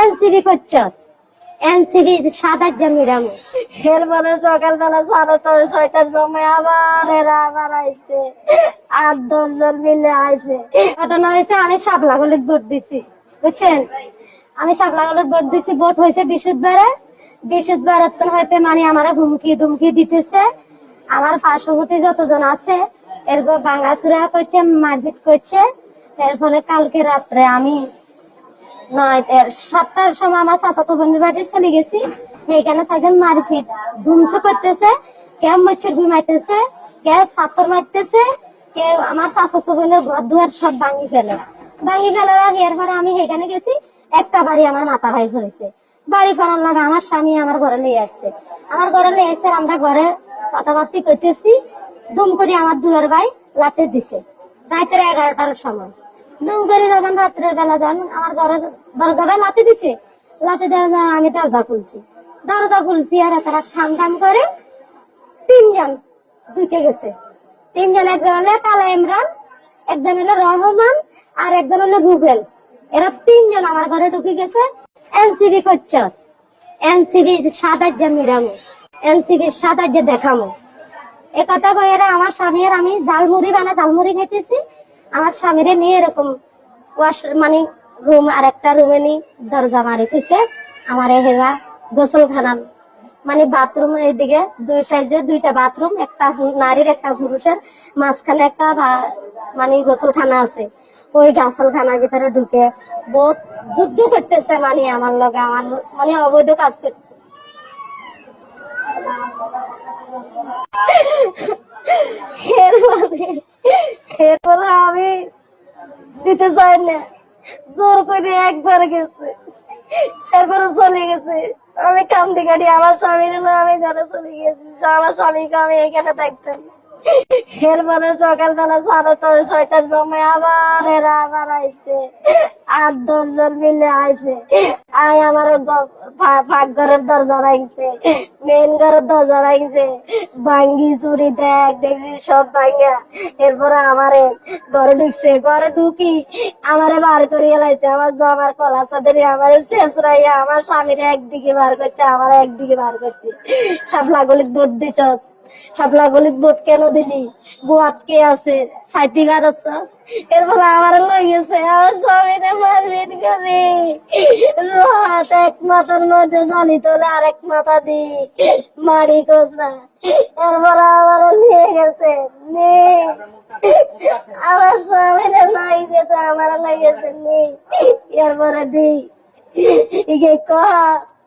NCB করছ? NCB এরপরে সকালবেলা সাড়ে ছয় ছয়টার সময় আবার এরা আবার আইছে। আট দশ জন মিলে আইছে। ঘটনা হয়েছে আমি সাবলা গলিত ভোট দিছি। বুঝছেন? আমি সাবলা গলিত ভোট দিছি ভোট হয়েছে বৃহস্পতিবারে বৃহস্পতিবারে তো হয়তো মানে আমার হুমকি ধুমকি দিতেছে। আমার পার্শ্ববর্তী যতজন আছে এরপর ভাঙাচুরা করছে মারপিট করছে। এর ফলে কালকে রাত্রে আমি নয় সাতটার সময় আমার চাচাতো বোনের বাড়ি চলে গেছি। সেইখানে থাকেন মারপিট। ধুমসে করতেছে, কেউ মচ্ছর ঘুমাইতেছে কেউ সাতর মারতেছে, কেউ আমার চাচাতো বোনের ঘর দুয়ার সব ভাঙি ফেলে। ভাঙি ফেলে এরপরে আমি সেখানে গেছি, একটা বাড়ি আমার মাথা ভাই ধরেছে বাড়ি করার লাগে আমার স্বামী আমার ঘরে নিয়ে আসছে। আমার ঘরে নিয়ে এসে আমরা ঘরে কথাবার্তি করতেছি। দুম করে আমার দুয়ার ভাই লাতে দিছে। রাতের এগারোটার সময়। করে যখন রাত্রের বেলা যান, আমার ঘরের দরজা ভাই লাতে দিছে লাতে দেওয়া আমি দরজা খুলছি। দরজা খুলছি আর তারা খাম খাম করে তিনজন ঢুকে গেছে। তিনজন, একজন হলো কালা ইমরান, একজন হলো রহমান আর একজন হলো রুবেল। এরা তিনজন আমার ঘরে ঢুকে গেছে। এনসিবি করছ। এনসিবি আট মিরামো এনসিবি সাত আট দেখামো এ কথা কইরা আমার স্বামী আর আমি ঝালমুড়ি বানা জালমুড়ি খাইতেছি। আমার স্বামীরে নিয়ে এরকম ওয়াশ মানে রুম আর একটা রুমে নি দরজা মারি থুইছে। আমার হেরা গোসলখানা মানে বাথরুম এইদিকে দুই সাইডে দুইটা বাথরুম একটা নারীর, একটা পুরুষের। মাঝখানে একটা মানে গোসলখানা আছে। ওই গোসলখানার ভিতরে ঢুকে বহুত যুদ্ধ করতেছে মানে আমার লগে, আমার মানে অবৈধ কাজ করতে এরপরে আমি দিতে চায় না। জোর করে একবার গেছে। তারপরে চলে গেছে। আমি কান্দি কাটি আমার স্বামীর না আমি ঘরে চলে গেছি আমার স্বামীকে আমি এখানে থাকতাম এরপরে সকালবেলা সাড়ে ছয়, ছয়টার সময় আবার এরা আবার আইছে। আট দশ জন মিলে আইছে। আই আমার ফাঁক ঘরের দরজা ভাঙছে মেন ঘরের দরজা ভাঙছে। ভাঙ্গি, চুরি দেখ দেখছি সব ভাঙ্গা। এরপরে আমারে ঘরে ঢুকছে, ঘরে ঢুকি আমারে বার করে এলাইছে। আমার জমার কলা চাদরে আমারে শেষ রাইয়া, আমার স্বামীরা একদিকে বার করছে, আমার একদিকে বার করছে। সাপলা গলিত ভোট সাপলা গলিত ভোট কেন দিলি? গোয়াত কে আছে? সাইতি বার আছে এর আমার গেছে, আমার করে রাত এক মাথার মধ্যে জানি তোলে আরেক মাথা দি মারি কোসা এরপরে আমার নিয়ে গেছে আমার স্বামীরে নাই যেতে আমার লই গেছে নি এরপরে দি ইগে কহা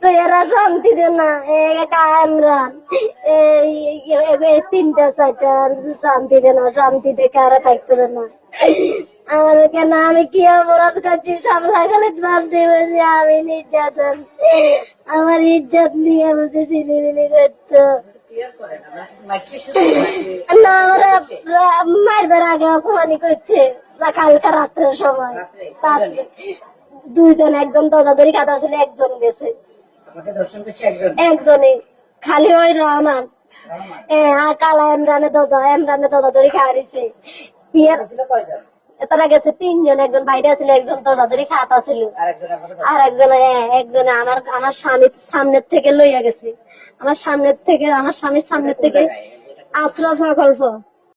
তো এরা শান্তি দে না এই তিনটা, চারটা, শান্তি দে না, শান্তি দেখে আর থাকতে দে না। আমাদের কেন আমি কি অপরাধ করছি, সব লাগালে শান্তি বলছি আমি নির্যাতন। আমার ইজ্জত নিয়ে বলছে ছিলিমিলি করতো। না, ওরা রা- মারবার আগে অপমানি করছে, কালকা রাত্রের সময়। রাত্রে? দুইজন একজন দরজাদরি কাদা ছিল একজন গেছে একজন। খালি ওই রহমান। এ কালা এমরানে দাদা এমরানে দাদা ধরে খাওয়ারিছে তারা গেছে তিনজন একজন বাইরে ছিল একজন দাদা ধরে খাতা ছিল আর একজন একজনে আমার আমার স্বামীর সামনের থেকে লইয়া গেছে। আমার সামনের থেকে আমার স্বামীর সামনের থেকে আশ্রয় প্রকল্প